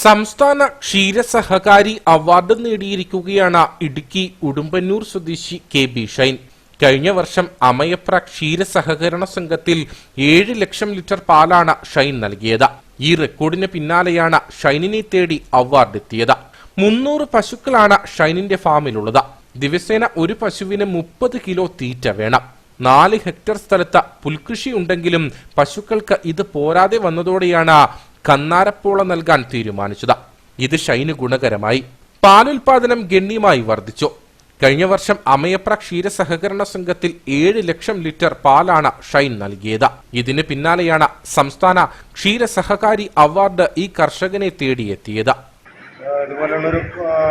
സംസ്ഥാന ക്ഷീരസഹകാരി അവാർഡ് നേടിയിരിക്കുകയാണ് ഇടുക്കി ഉടുമ്പന്നൂർ സ്വദേശി കെ ബി ഷൈൻ. കഴിഞ്ഞ വർഷം അമയപ്ര ക്ഷീരസഹകരണ സംഘത്തിൽ ഏഴ് ലക്ഷം ലിറ്റർ പാലാണ് ഷൈൻ നൽകിയത്. ഈ റെക്കോർഡിന് പിന്നാലെയാണ് ഷൈനിനെ തേടി അവാർഡ് എത്തിയത്. മുന്നൂറ് പശുക്കളാണ് ഷൈനിന്റെ ഫാമിലുള്ളത്. ദിവസേന ഒരു പശുവിന് മുപ്പത് കിലോ തീറ്റ വേണം. നാല് ഹെക്ടർ സ്ഥലത്ത് പുൽകൃഷി ഉണ്ടെങ്കിലും പശുക്കൾക്ക് ഇത് പോരാതെ വന്നതോടെയാണ് കന്നാരപ്പോള നൽകാൻ തീരുമാനിച്ചത്. ഇത് ഷൈന് ഗുണകരമായി. പാലുൽപാദനം ഗണ്യമായി വർദ്ധിച്ചു. കഴിഞ്ഞ വർഷം അമയപ്ര ക്ഷീര സഹകരണ സംഘത്തിൽ ഏഴ് ലക്ഷം ലിറ്റർ പാലാണ് ഷൈൻ നൽകിയത്. ഇതിന് പിന്നാലെയാണ് സംസ്ഥാന ക്ഷീര സഹകാരി അവാർഡ് ഈ കർഷകനെ തേടിയെത്തിയത്. ആഹ് ഇതുപോലുള്ളൊരു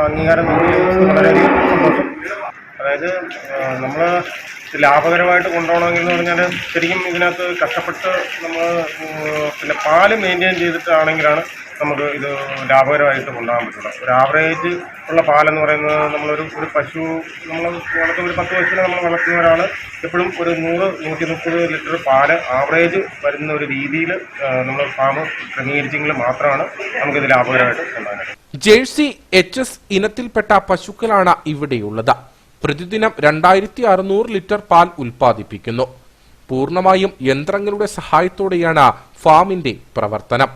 അംഗീകാരം വളരെയധികം അതായത് നമ്മൾ ലാഭകരമായിട്ട് കൊണ്ടുപോകണമെങ്കിൽ എന്ന് പറഞ്ഞാൽ ശരിക്കും ഇതിനകത്ത് കഷ്ടപ്പെട്ട് നമ്മൾ പിന്നെ പാൽ മെയിന്റെയിൻ ചെയ്തിട്ടാണെങ്കിലാണ് നമുക്ക് ഇത് ലാഭകരമായിട്ട് കൊണ്ടുപോകാൻ പറ്റുള്ളൂ. ഒരു ആവറേജ് ഉള്ള പാലെന്ന് പറയുന്നത് നമ്മളൊരു ഒരു പശു നമ്മൾ വളർത്തുന്ന ഒരു പത്ത് പശുവിനെ നമ്മൾ വളർത്തുന്ന ഒരാൾ എപ്പോഴും ഒരു നൂറ് നൂറ്റി മുപ്പത് ലിറ്റർ പാൽ ആവറേജ് വരുന്ന ഒരു രീതിയിൽ നമ്മൾ ഫാം ക്രമീകരിച്ചെങ്കിൽ മാത്രമാണ് നമുക്കിത് ലാഭകരമായിട്ട് കൊണ്ടുപോകാൻ ജേഴ്സി എച്ച് എസ് ഇനത്തിൽപ്പെട്ട പശുക്കളാണ് ഇവിടെയുള്ളത്. പ്രതിദിനം രണ്ടായിരത്തി അറുന്നൂറ് ലിറ്റർ പാൽ ഉൽപ്പാദിപ്പിക്കുന്നു. പൂർണമായും യന്ത്രങ്ങളുടെ സഹായത്തോടെയാണ് ഫാമിന്റെ പ്രവർത്തനം.